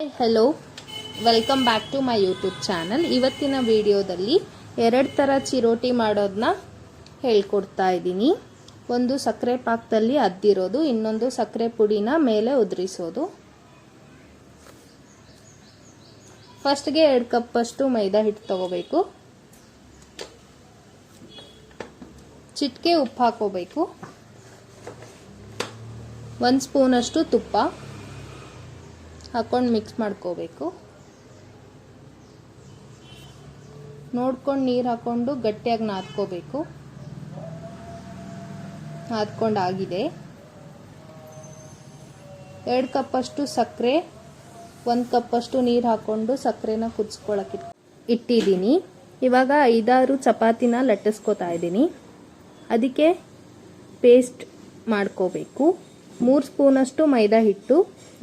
Hello welcome back to my YouTube channel ಇವತ್ತಿನ ವಿಡಿಯೋದಲ್ಲಿ ಎರಡು ಥರ ಚಿರೋಟಿ ಮಾಡೋದನ್ನ ಹೇಳ್ಕೊಡ್ತಾ ಇದ್ದೀನಿ. ಒಂದು ಸಕ್ಕರೆ ಪಾಕದಲ್ಲಿ ಅದ್ದಿರೋದು, ಇನ್ನೊಂದು ಸಕ್ಕರೆ ಪುಡಿನ ಮೇಲೆ ಉದುರಿಸೋದು. ಫಸ್ಟ್ಗೆ ಎರಡು ಕಪ್ಪಷ್ಟು ಮೈದಾ ಹಿಟ್ಟು ತಗೋಬೇಕು. ಚಿಟ್ಕೆ ಉಪ್ಪು ಹಾಕೋಬೇಕು. ಒಂದು ಸ್ಪೂನಷ್ಟು ತುಪ್ಪ. ಹಾಕೊಂಡು ಮಿಕ್ಸ್ ಮಾಡ್ಕೋಬೇಕು. ನೋಡ್ಕೊಂಡು ನೀರು ಹಾಕ್ಕೊಂಡು ಗಟ್ಟಿಯಾಗಿ ನಾದ್ಕೋಬೇಕು. ನಾದ್ಕೊಂಡು ಆಗಿದೆ ಎರಡು ಕಪ್ಪಷ್ಟು ಸಕ್ಕರೆ ಒಂದು ಕಪ್ಪಷ್ಟು ನೀರು ಹಾಕ್ಕೊಂಡು ಸಕ್ಕರೆನ ಕುದಿಸ್ಕೊಳಕ್ಕೆ ಇಟ್ಟಿದ್ದೀನಿ. ಇವಾಗ ಐದಾರು ಚಪಾತಿನ ಲಟ್ಟಿಸ್ಕೊತಾ ಇದ್ದೀನಿ. ಅದಕ್ಕೆ ಪೇಸ್ಟ್ ಮಾಡ್ಕೋಬೇಕು. ಮೂರು ಸ್ಪೂನಷ್ಟು ಮೈದಾ ಹಿಟ್ಟು,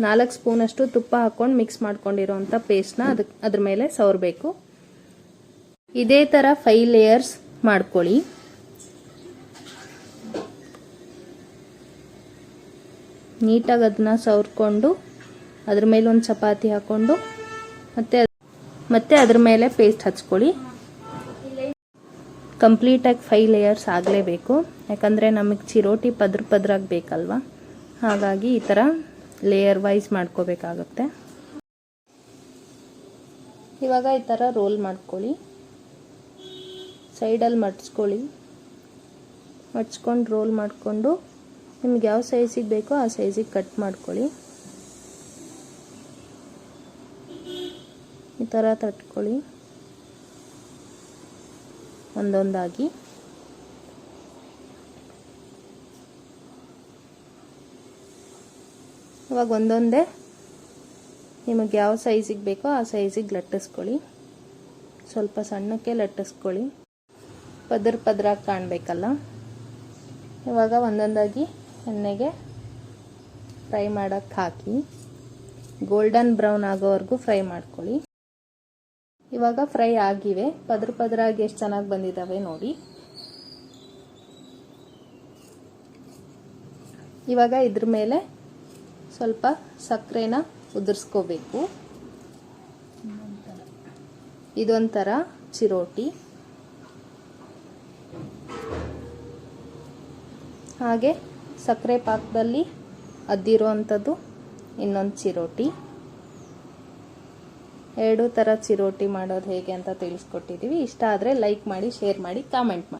ನಾಲ್ಕು ಸ್ಪೂನಷ್ಟು ತುಪ್ಪ ಹಾಕ್ಕೊಂಡು ಮಿಕ್ಸ್ ಮಾಡ್ಕೊಂಡಿರೋಂಥ ಪೇಸ್ಟ್ನ ಅದಕ್ಕೆ ಅದ್ರ ಮೇಲೆ ಸವರಬೇಕು. ಇದೇ ಥರ ಫೈ ಲೇಯರ್ಸ್ ಮಾಡ್ಕೊಳ್ಳಿ. ನೀಟಾಗಿ ಅದನ್ನ ಸವರ್ಕೊಂಡು, ಅದ್ರ ಮೇಲೆ ಒಂದು ಚಪಾತಿ ಹಾಕ್ಕೊಂಡು, ಮತ್ತೆ ಮತ್ತೆ ಅದ್ರ ಮೇಲೆ ಪೇಸ್ಟ್ ಹಚ್ಕೊಳ್ಳಿ. ಕಂಪ್ಲೀಟಾಗಿ ಫೈವ್ ಲೇಯರ್ಸ್ ಆಗಲೇಬೇಕು. ಯಾಕಂದರೆ ನಮಗೆ ಚಿರೋಟಿ ಪದ್ರ ಪದ್ರಾಗಿ ಬೇಕಲ್ವ? ಹಾಗಾಗಿ ಈ ಥರ ಲೇಯರ್ ವೈಸ್ ಮಾಡ್ಕೋಬೇಕಾಗುತ್ತೆ. ಇವಾಗ ಈ ಥರ ರೋಲ್ ಮಾಡ್ಕೊಳ್ಳಿ. ಸೈಡಲ್ಲಿ ಮಡ್ಸ್ಕೊಳ್ಳಿ. ಮಡ್ಚ್ಕೊಂಡು ರೋಲ್ ಮಾಡಿಕೊಂಡು ನಿಮ್ಗೆ ಯಾವ ಸೈಜಿಗೆ ಬೇಕೋ ಆ ಸೈಜಿಗೆ ಕಟ್ ಮಾಡ್ಕೊಳ್ಳಿ. ಈ ಥರ ತಟ್ಕೊಳ್ಳಿ. ಒಂದೊಂದಾಗಿ. ಇವಾಗ ಒಂದೊಂದೇ. ನಿಮಗೆ ಯಾವ ಸೈಜಿಗೆ ಬೇಕೋ ಆ ಸೈಜಿಗೆ ಲಟ್ಟಿಸ್ಕೊಳ್ಳಿ. ಸ್ವಲ್ಪ ಸಣ್ಣಕ್ಕೆ ಲಟ್ಟಿಸ್ಕೊಳ್ಳಿ. ಪದ್ರ ಪದರಾಗಿ ಕಾಣಬೇಕಲ್ಲ. ಇವಾಗ ಒಂದೊಂದಾಗಿ ಎಣ್ಣೆಗೆ ಫ್ರೈ ಮಾಡೋಕ್ಕೆ ಹಾಕಿ. ಗೋಲ್ಡನ್ ಬ್ರೌನ್ ಆಗೋವರೆಗೂ ಫ್ರೈ ಮಾಡ್ಕೊಳ್ಳಿ. ಇವಾಗ ಫ್ರೈ ಆಗಿವೆ. ಪದ್ರ ಪದರಾಗಿ ಎಷ್ಟು ಚೆನ್ನಾಗಿ ಬಂದಿದ್ದಾವೆ ನೋಡಿ. ಇವಾಗ ಇದ್ರ ಮೇಲೆ ಸ್ವಲ್ಪ ಸಕ್ಕರೆನ ಉದುರಿಸ್ಕೋಬೇಕು. ಇದೊಂಥರ ಚಿರೋಟಿ. ಹಾಗೆ ಸಕ್ಕರೆ ಪಾಕದಲ್ಲಿ ಅದ್ದಿರೋ ಅಂಥದ್ದು ಇನ್ನೊಂದು ಚಿರೋಟಿ. ಎರಡು ಥರ ಚಿರೋಟಿ ಮಾಡೋದು ಹೇಗೆ ಅಂತ ತಿಳಿಸ್ಕೊಟ್ಟಿದ್ದೀವಿ. ಇಷ್ಟ ಆದರೆ ಲೈಕ್ ಮಾಡಿ ಶೇರ್ ಮಾಡಿ ಕಾಮೆಂಟ್ ಮಾಡಿ.